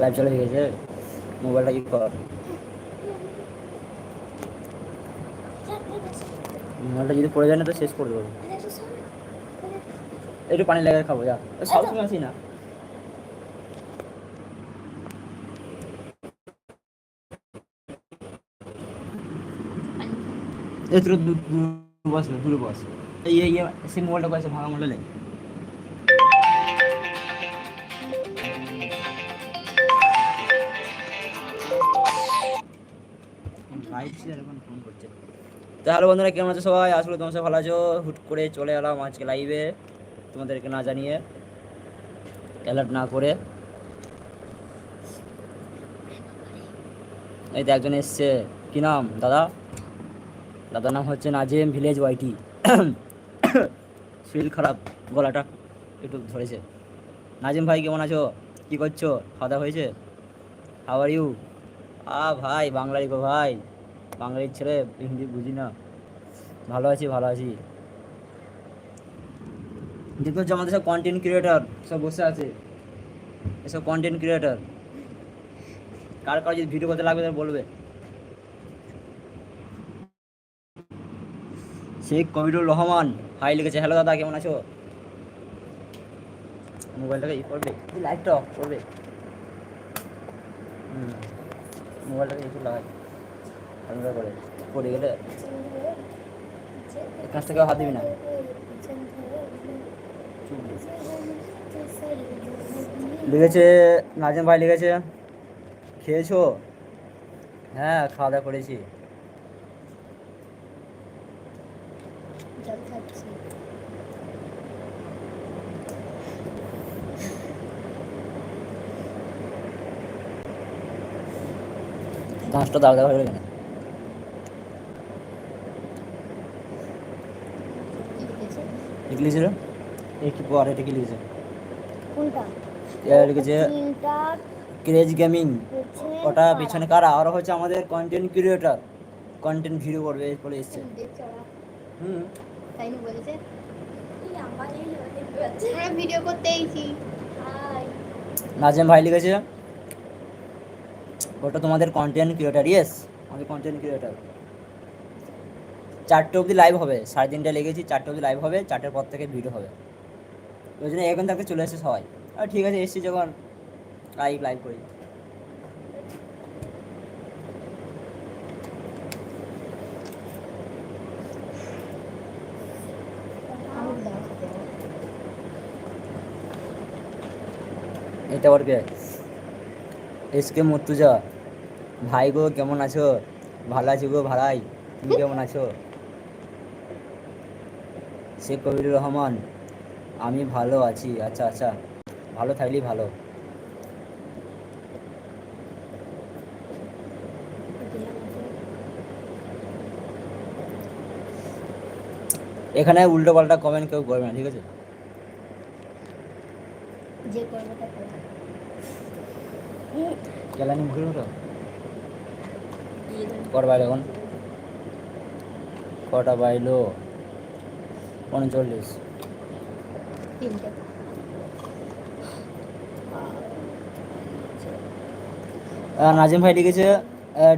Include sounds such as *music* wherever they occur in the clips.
Live চলে গেছে। মোবাইলটা কি কর? মোবাইলটা যদি পড়ে যায় না, তো শেষ করে দেবো। একটু পানি লাগে খাব, যা। সব সময় আছি না। এই তোর দূর বস না দূরে বস। এই সেই মোবাইলটা কয়েছে, ভাঙা মোবাইল নেই তো হ্যালো বন্ধুরা, কেমন আছো সবাই? আসলে তোমার ভালো আছো। হুট করে চলে এলাম আজকে লাইভে তোমাদেরকে না জানিয়ে অ্যালার্ট না করে। এই তো একজন এসছে। কি নাম? দাদা? দাদার নাম হচ্ছে নাজিম ভিলেজ ওয়াইটি *coughs* শরীর খারাপ, গলাটা একটু ধরেছে। নাজিম ভাই, কেমন আছো? কি করছ? খাওয়া হয়েছে? হাওয়ার ইউ আ ভাই বাংলারই গো ভাই। বাঙালির ছেলে, হিন্দি বুঝি না। ভালো আছি ভালো আছি। দেখতে হচ্ছে আমাদের সব কন্টেন্ট ক্রিয়েটার সব বসে আছে। এসব কন্টেন্ট ক্রিয়েটার কার কার যদি ভিডিও করতে লাগবে তাহলে বলবে। শেখ কবিরুর রহমান হাই লিখেছে। হ্যালো দাদা, কেমন আছো? মোবাইলটাকে ই করবে। লাইটটা অফ করবে। হুম, মোবাইলটাকে একটু লাগাই। হালকা করে, পড়ে গেলে কাছ থেকে হাত দিবি না। লিখেছে, নাজিম ভাই লিখেছে, খেয়েছো? হ্যাঁ খাওয়া দাওয়া করেছি। গাছটা দাগ দাগ হয়ে গেল কি লিখেছে লিখেছিল কি পর এটা কি লিখেছে কোনটা? এটা লিখেছে ক্রেজ গেমিং ওটা পিছনে কারা? আর হচ্ছে আমাদের কন্টেন্ট ক্রিয়েটর কন্টেন্ট ভিডিও করবে বলে এসছে। হুম। তাই বলেছে? হ্যাঁ ভিডিও করতে নাজিম ভাই লিখেছে। ওটা তোমাদের কন্টেন্ট ক্রিয়েটার ইয়েস আমাদের কন্টেন্ট ক্রিয়েটার চারটে অবধি লাইভ হবে? সাড়ে তিনটে লেগেছি চারটে অবধি লাইভ হবে? চারটের পর থেকে ভিডিও হবে। ওই জন্য এখন থাকতে চলে এসেছে সবাই। আর ঠিক আছে, এসছি যখন লাইভ লাইভ করি। এটা কে এস কে মুর্তুজা, ভাই গো, কেমন আছো? ভালো আছি গো, ভাই। তুমি কেমন আছো? শেখ কবিরুর রহমান আমি ভালো আছি। আচ্ছা আচ্ছা ভালো থাকলেই ভালো। এখানে উল্টো পাল্টা কমেন্ট কেউ করবে না ঠিক আছে? যে করবে তা জ্বালানি মুখের মতো? এখন? কটা বাইলো উনচল্লিশ। নাজিম ভাই লিখেছে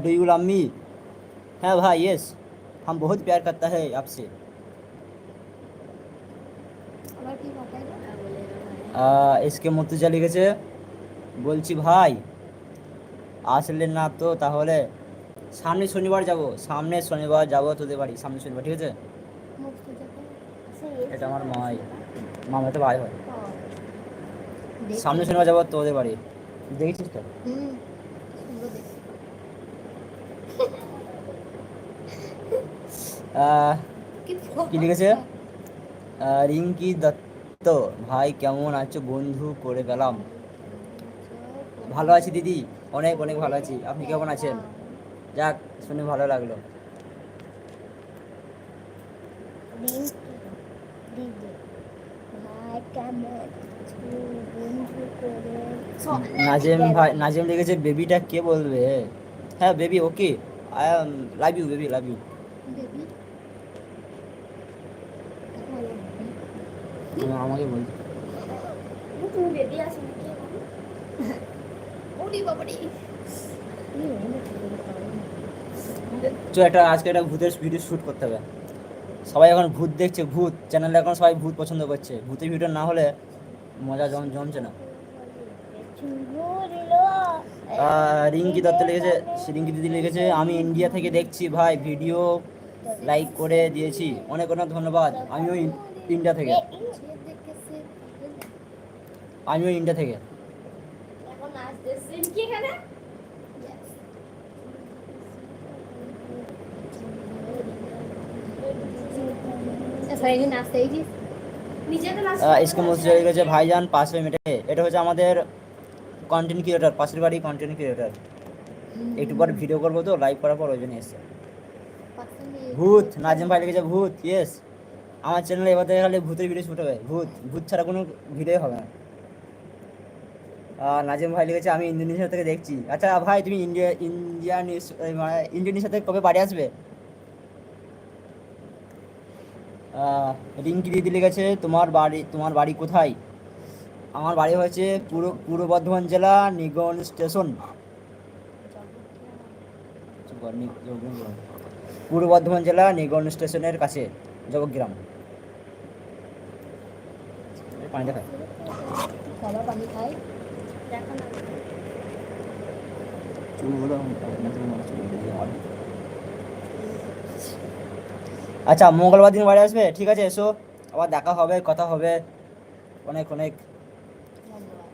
ডু ইউ লাভ মি হ্যাঁ ভাই ইয়েস হাম বহুত প্যার করতা হ্যাঁ আপসে এসকে মর্তুজা লিখেছে বলছি ভাই আসলে না তো তাহলে সামনে শনিবার যাব। সামনে শনিবার যাব তোদের বাড়ি সামনে শনিবার ঠিক আছে? এটা আমার মাই। মামা তো ভাই হয়। সামনে শনিবার যাব তোদের বাড়ি। দেখেছিস তো? কি লিখেছে? রিঙ্কি দত্ত। ভাই কেমন আছো? বন্ধু করে গেলাম ভালো আছি দিদি? অনেক অনেক ভালো আছি। আপনি কেমন আছেন? যাক শুনে ভালো লাগল দিন দিদি ভাই কেমন আছো? বন্ধু করে নাজিম ভাই নাজিম লিখেছে বেবিটা কে বলবে? হ্যাঁ baby okay. I love you baby love you. আমাকে বলছে। তুমি বেবি একটা আজকে একটা ভূতের ভিডিও শ্যুট করতে হবে। সবাই এখন ভূত দেখছে, ভূত চ্যানেলে এখন সবাই ভূত পছন্দ করছে। ভূতের ভিডিও না হলে মজা জম জমছে না। রিঙ্কি দত্ত লিখেছে রিঙ্কি দিদি লিখেছে, আমি ইন্ডিয়া থেকে দেখছি ভাই ভিডিও লাইক করে দিয়েছি। অনেক অনেক ধন্যবাদ। আমিও ইন্ডিয়া থেকে। আমিও ইন্ডিয়া থেকে এখন আসতেছে কি এখানে সরি নাচতে এইছিস নিজে তো নাচ ইসকে মসজিদ লিখেছে ভাইজান পাঁচশো মিনিটে। এটা হচ্ছে আমাদের কন্টেন্ট ক্রিয়েটার পাশের বাড়ি কন্টেন্ট ক্রিয়েটার একটু পর ভিডিও করব তো লাইভ করার পর ওই জন্য এসছে। ভূত নাজিম ভাই লিখেছে ভূত ইয়েস আমার চ্যানেলে এবার থেকে খালি ভূতের ভিডিও শুট হবে। ভূত ভূত ছাড়া কোনো ভিডিও হবে না। নাজিম ভাই লিখেছে আমি ইন্দোনেশিয়া থেকে দেখছি। আচ্ছা ভাই তুমি ইন্ডিয়া ইন্ডিয়া নিউজ মানে ইন্দোনেশিয়া থেকে কবে বাড়ি আসবে? রিঙ্কি দিদি লিখেছে, তোমার বাড়ি তোমার বাড়ি কোথায়? আমার বাড়ি হয়েছে পূর্ব পূর্ব বর্ধমান জেলা নিগন স্টেশন। পূর্ব বর্ধমান জেলা নিগন স্টেশনের কাছে জগগ্রাম পানি না আচ্ছা মঙ্গলবার দিন বাড়ি আসবে? ঠিক আছে এসো। আবার দেখা হবে কথা হবে। অনেক অনেক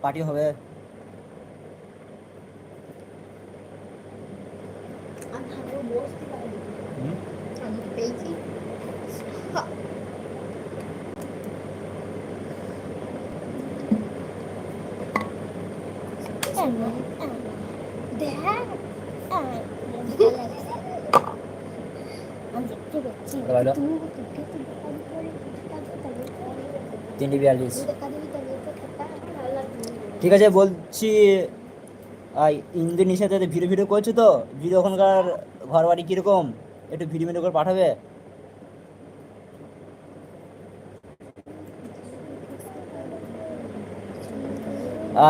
পার্টি হবে হাতে বসতে পারি হুম? আমি পেয়েছি দেখ আমি টাকা তিনটে বিয়াল্লিশ। ঠিক আছে, বলছি ইন্দোনেশিয়াতে ভিডিও ভিডিও করছ তো? ভিডিও ওখানকার ঘর বাড়ি কীরকম? একটু ভিডিও ভিডিও করে পাঠাবে?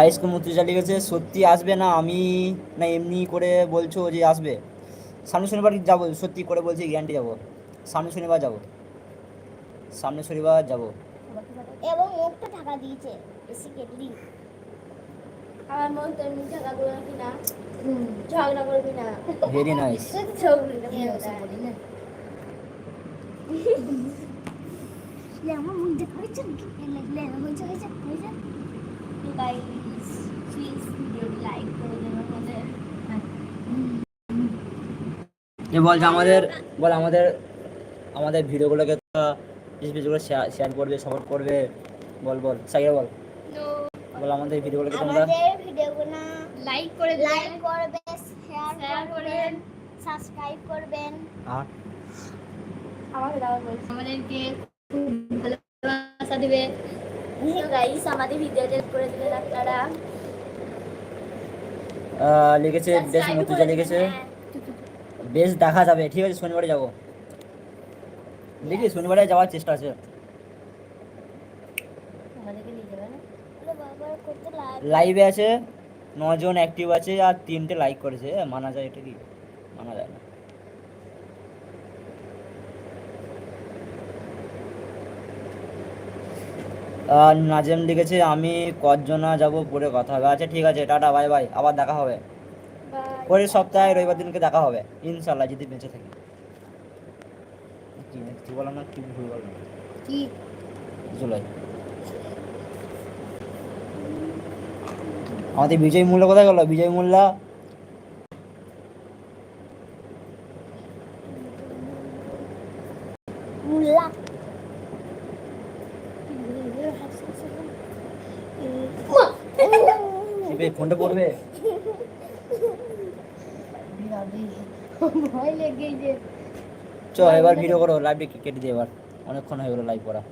ইসকো চালিয়ে গেছে সত্যি আসবে না? আমি না এমনি করে বলছো যে আসবে? সামনে শনিবার যাব? সত্যি করে বলছি গ্যারান্টি যাব। সামনে শনিবার যাব। সামনে শনিবার যাব। এবং মুখটা ঢাকা দিয়েছে কেটলি আমার মন তোর মুখ ঝাঁকা করবি না ঝগড়া করবি না ভেরি নাইস ঝগড়ি না বলি না। *laughs* আমার মুখ দেখা হয়েছে হয়েছে হয়েছে। হয়েছে গাইস প্লিজ ভিডিওটি লাইক করে দেবেন আমাদের। এ বলছে আমাদের বল আমাদের আমাদের ভিডিওগুলোকে ভিডিওগুলো শেয়ার করবে সাপোর্ট করবে। বল বল সাইয়া বল। বল আমাদের ভিডিওগুলোকে তোমরা আমাদের ভিডিওগুলো লাইক করে লাইক দেবেন করবেন শেয়ার শেয়ার করবেন। সাবস্ক্রাইব করবেন। আর? আমাদের আবার বলছি আমাদেরকে খুব ভালোবাসা দিবে। তো গাইস আমাদের ভিডিওটা করে দিলেন আপনারা। লিখেছে বেশ মতুজা লিখেছে। হ্যাঁ। বেশ দেখা যাবে। ঠিক আছে শনিবারে যাব। দেখি শনিবারে যাওয়ার চেষ্টা আছে। লাইভে আছে নজন অ্যাক্টিভ আছে আর তিনটে লাইক করেছে। মানা যায় এটা কি? মানা যায় না। আর নাজেম লিখেছে আমি কজনা যাব পরে কথা হবে। আচ্ছা ঠিক আছে টাটা বাই বাই আবার দেখা হবে. পরের সপ্তাহে রবিবার দিনকে দেখা হবে। ইনশাল্লাহ যদি বেঁচে থাকি। বললাম না কি ভুল বললাম কি? জুলাই। আমাদের বিজয় মূল্য কোথায় গেল? বিজয় মূল্য? ফোনটা পড়বে। ভয় লেগে যে চ এবার ভিডিও করো লাইভে কেটে দিয়ে এবার। অনেকক্ষণ হয়ে গেলো লাইভ করা।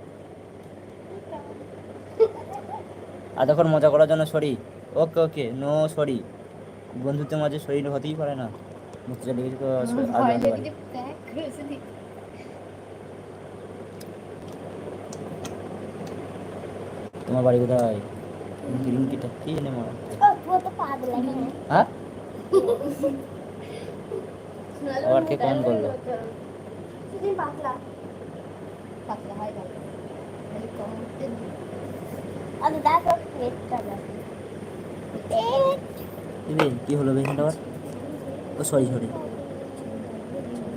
এতক্ষণ মজা করার জন্য sorry okay okay no sorry বন্ধুত্বের মাঝে শরীর হতেই পারে না। তো আর তোমার বাড়ি কোথায়? রিঙ্কিটা কি জানে মা ও তো পাগলা কেন হ্যাঁ? *laughs* আবার কে কমেন্ট করল? তুমি পাগলা পাতলা হয় ভালো আরে দেখো পেটটা দেখো পেট কি হলো এখানটা আবার? ও সরি সরি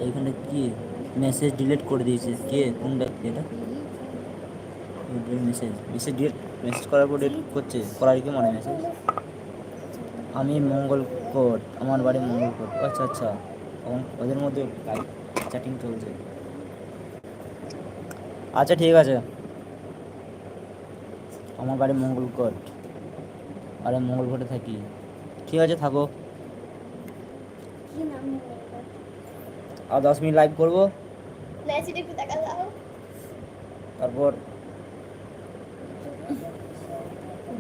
এইখানটা কি? মেসেজ ডিলিট করে দিয়েছিস কে? কোন ব্যক্তি এটা? মেসেজ মেসেজ ডিলিট মেসেজ করার পর ডিলিট করছে। করার কি মনে মেসেজ আমি মঙ্গলকোট আমার বাড়ি মঙ্গলকোট আচ্ছা আচ্ছা। এখন ওদের মধ্যে চ্যাটিং চলছে। আচ্ছা ঠিক আছে। আমার বাড়ি মঙ্গলকোট। আরে মঙ্গলকোটে থাকি। ঠিক আছে থাকো। আর দশ মিনিট লাইভ করব। তারপর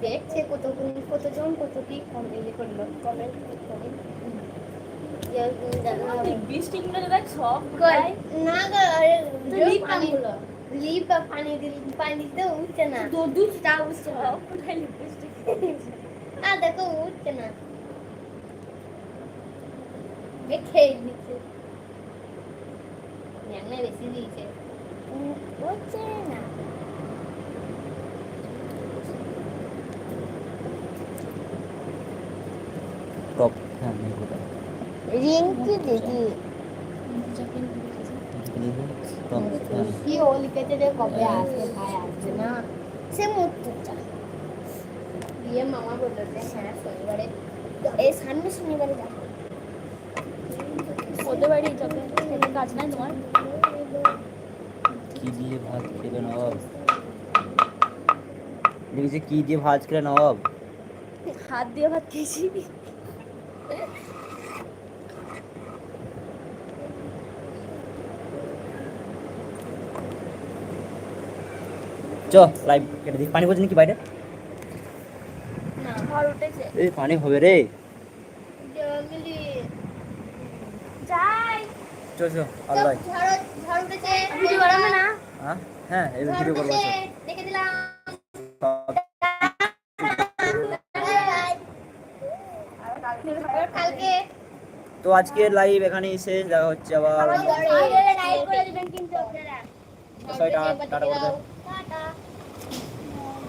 দেখছে কত কতজন কত কি কমেন্ট করল কমেন্ট করে দেখ সব না গো আরে লিপ পানিগুলো লিপ পানি দিল পানি উঠছে না। দুধ তা বুঝতে পারো কোথায় লিপস্টিক আ দেখো উঠছে না। দেখে নিচ্ছে। বেশি দিয়েছে। না টপ হ্যাঁ নেই কোথায় রিঙ্কি দিদি। কি ও লিখেছে কবে আসবে ভাই আসছে না। সে মুক্তটা দিয়ে মামা বলল যে হ্যাঁ শনিবারে। এই সামনে শনিবারে যাব। ওদের বাড়ি যাবে? নাই তোমার? কি দিয়ে ভাত খেলে নবাব? দেখেছি কি দিয়ে ভাত খেলে নবাব? হাত দিয়ে ভাত খেয়েছি। চ লাইভ কেটে দিই। পানি পড়ছে নাকি বাইরে? এই পানি হবে রে। জঙ্গলি। যাই। চ চ আল্লাহ ভিডিও বানাবে না? হ্যাঁ হ্যাঁ এই ভিডিও করব দেখে দিলাম। কালকে। তো আজকে লাইভ এখানেই শেষ দেখা হচ্ছে আবার। সবাই টাটা টাটা করে দাও। টাটা ঝড় উঠেছে দেখে দাও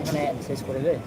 এখানে শেষ করে দেবে